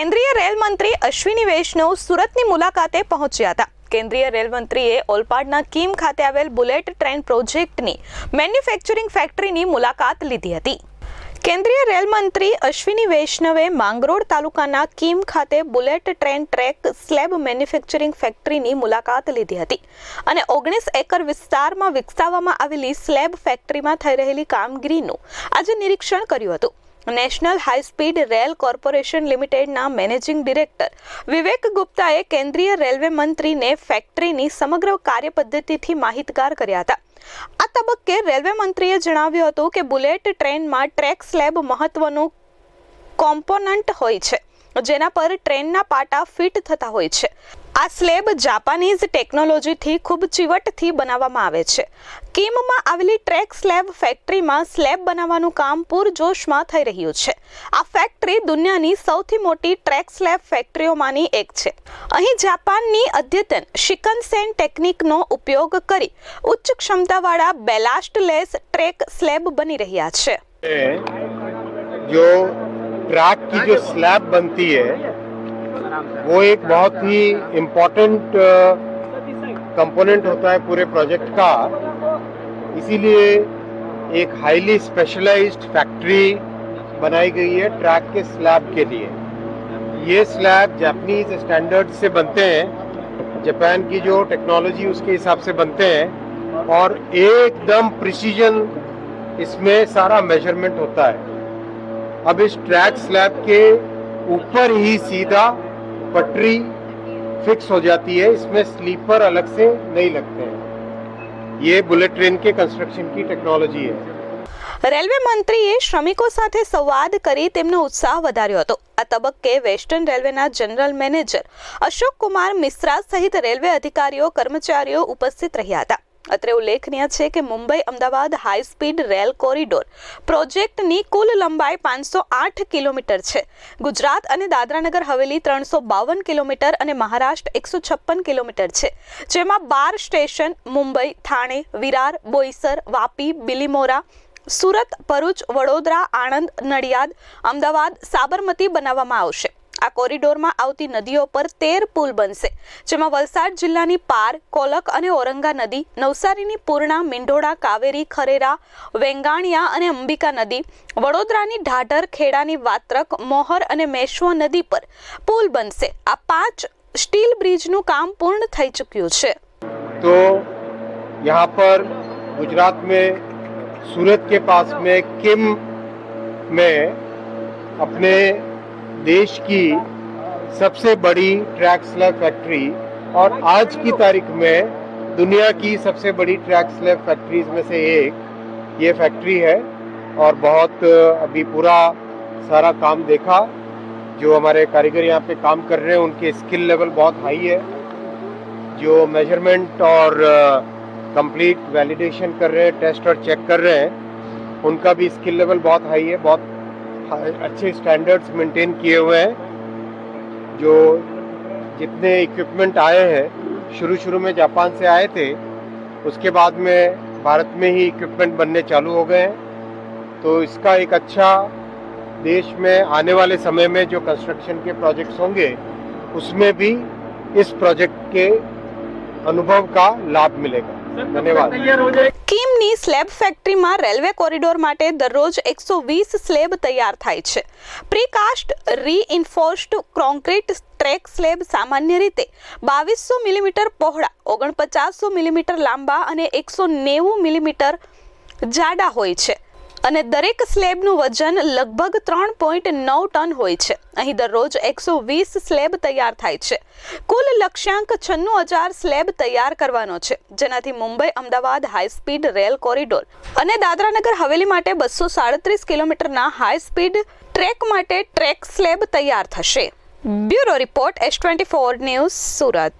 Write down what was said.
કેન્દ્રીય રેલ મંત્રી અશ્વિની વૈષ્ણવ સુરતની મુલાકાતે પહોંચ્યા હતા. કેન્દ્રીય રેલ મંત્રીએ ઓલપાડના કીમ ખાતે આવેલ બુલેટ ટ્રેન પ્રોજેક્ટની મેન્યુફેક્ચરિંગ ફેક્ટરીની મુલાકાત લીધી હતી. કેન્દ્રીય રેલ મંત્રી અશ્વિની વૈષ્ણવે માંગરોળ તાલુકાના કીમ ખાતે bullet train track slab manufacturing ફેક્ટરીની મુલાકાત લીધી હતી અને ઓગણીસ એકર વિસ્તારમાં વિકસાવવામાં આવેલી સ્લેબ ફેક્ટરીમાં થઈ રહેલી કામગીરીનું આજે નિરીક્ષણ કર્યું હતું. National high speed rail corporation લિમિટેડના મેનેજિંગ ડિરેક્ટર વિવેક ગુપ્તાએ કેન્દ્રીય રેલવે મંત્રીને ફેક્ટરીની સમગ્ર કાર્યપદ્ધતિથી માહિતગાર કર્યા હતા. આ તબક્કે રેલવે મંત્રીએ જણાવ્યું હતું કે બુલેટ ટ્રેનમાં ટ્રેક સ્લેબ મહત્વનું કોમ્પોનન્ટ હોય છે, જેના પર ટ્રેનના પાટા ફિટ થતા હોય છે. આ સ્લેબ જાપાનીઝ ટેકનોલોજીથી ખૂબ ચીવટથી બનાવવામાં આવે છે. કિમમાં આવેલી ટ્રેક સ્લેબ ફેક્ટરીમાં સ્લેબ બનાવવાનું કામ પૂરજોશમાં થઈ રહ્યું છે. આ ફેક્ટરી દુનિયાની સૌથી મોટી ટ્રેક સ્લેબ ફેક્ટરીઓમાંની એક છે. અહીં જાપાનની અદ્યતન શિકનસેન ટેકનિકનો ઉપયોગ કરી ઉચ્ચ ક્ષમતાવાળા બેલાસ્ટલેસ ટ્રેક સ્લેબ બની રહ્યા છે. જો ટ્રેક કી જો સ્લેબ બનતી હૈ वो एक बहुत ही इम्पोर्टेंट कंपोनेंट होता है पूरे प्रोजेक्ट का। इसीलिए एक हाईली स्पेशलाइज्ड फैक्ट्री बनाई गई है ट्रैक के स्लैब के लिए। ये स्लैब जापानीज स्टैंडर्ड से बनते हैं जापान की जो टेक्नोलॉजी उसके हिसाब से बनते हैं और एकदम प्रिसीजन इसमें सारा मेज़रमेंट होता है। अब इस ट्रैक स्लैब के ऊपर ही सीधा पटरी फिक्स हो जाती है इसमें स्लीपर अलग से नहीं लगते हैं ये बुलेट ट्रेन के कंस्ट्रक्शन की टेक्नोलॉजी है રેલવે મંત્રીએ શ્રમિકો સાથે સંવાદ કરી તેમનો ઉત્સાહ વધાર્યો હતો આ તબક્કે વેસ્ટર્ન રેલવેના જનરલ મેનેજર અશોક કુમાર મિશ્રા સહિત રેલવે અધિકારીઓ કર્મચારીઓ ઉપસ્થિત રહ્યા હતા અત્રે ઉલ્લેખનીય છે કે Mumbai, Ahmedabad high speed rail corridor પ્રોજેક્ટની કુલ લંબાઈ પાંચસો આઠ કિલોમીટર છે. ગુજરાત અને દાદરાનગર હવેલી ત્રણસો બાવન કિલોમીટર અને મહારાષ્ટ્ર એકસો છપ્પન કિલોમીટર છે. જેમાં બાર સ્ટેશન મુંબઈ, થાણે, વિરાર, બોઈસર, વાપી, બિલીમોરા, સુરત, ભરૂચ, વડોદરા, આણંદ, નડિયાદ, અમદાવાદ, સાબરમતી બનાવવામાં આવશે. આ કોરિડોરમાં આવતી નદીઓ પર તેર પુલ બનશે જેમાં વલસાડ જિલ્લાની પાર કોલક અને ઔરંગા નદી નવસારીની પૂર્ણા મીંઢોળા કાવેરી ખરેરા વેંગાણિયા અને અંબિકા નદી વડોદરાની ઢાઢર ખેડાની વાત્રક મોહર અને મેશ્વો નદી પર પુલ બનશે આ પાંચ સ્ટીલ બ્રિજનું કામ પૂર્ણ થઈ ચૂક્યું છે तो यहाँ पर गुजरात में सूरत के पास में किम में अपने देश की सबसे बड़ी ट्रैक स्लैब फैक्ट्री और आज की तारीख में दुनिया की सबसे बड़ी ट्रैक स्लैब फैक्ट्रीज में से एक ये फैक्ट्री है और बहुत अभी पूरा सारा काम देखा। जो हमारे कारीगर यहाँ पे काम कर रहे हैं, उनके स्किल लेवल बहुत हाई है। जो मेज़रमेंट और कंप्लीट वैलिडेशन कर रहे हैं टेस्ट और चेक कर रहे हैं, उनका भी स्किल लेवल बहुत हाई है, बहुत अच्छे स्टैंडर्ड्स मेंटेन किए हुए हैं। जो जितने इक्विपमेंट आए हैं शुरू शुरू में जापान से आए थे, उसके बाद में भारत में ही इक्विपमेंट बनने चालू हो गए हैं। तो इसका एक अच्छा देश में आने वाले समय में जो कंस्ट्रक्शन के प्रोजेक्ट्स होंगे, उसमें भी इस प्रोजेक्ट के अनुभव का लाभ मिलेगा। કિમની સ્લેબ ફેક્ટરીમાં રેલવે કોરિડોર માટે દરરોજ એકસો વીસ સ્લેબ તૈયાર થાય છે. Precast reinforced concrete track slab સામાન્ય રીતે બાવીસો મિલીમીટર પહોળા ઓગણપચાસો મિલીમીટર લાંબા અને એકસો નેવું મિલીમીટર જાડા હોય છે. અને દરેક સ્લેબનું વજન લગભગ ત્રણ પોઈન્ટ નવ ટન હોય છે. અહીં દરરોજ એકસો વીસ સ્લેબ તૈયાર થાય છે. કુલ લક્ષ્યાંક છન્નું હજાર સ્લેબ તૈયાર કરવાનો છે. જેનાથી Mumbai, Ahmedabad high speed rail corridor અને દાદરાનગર હવેલી માટે બસો સાડત્રીસ કિલોમીટરના હાઈ સ્પીડ ટ્રેક માટે ટ્રેક સ્લેબ તૈયાર થશે. Bureau report S twenty four news Surat.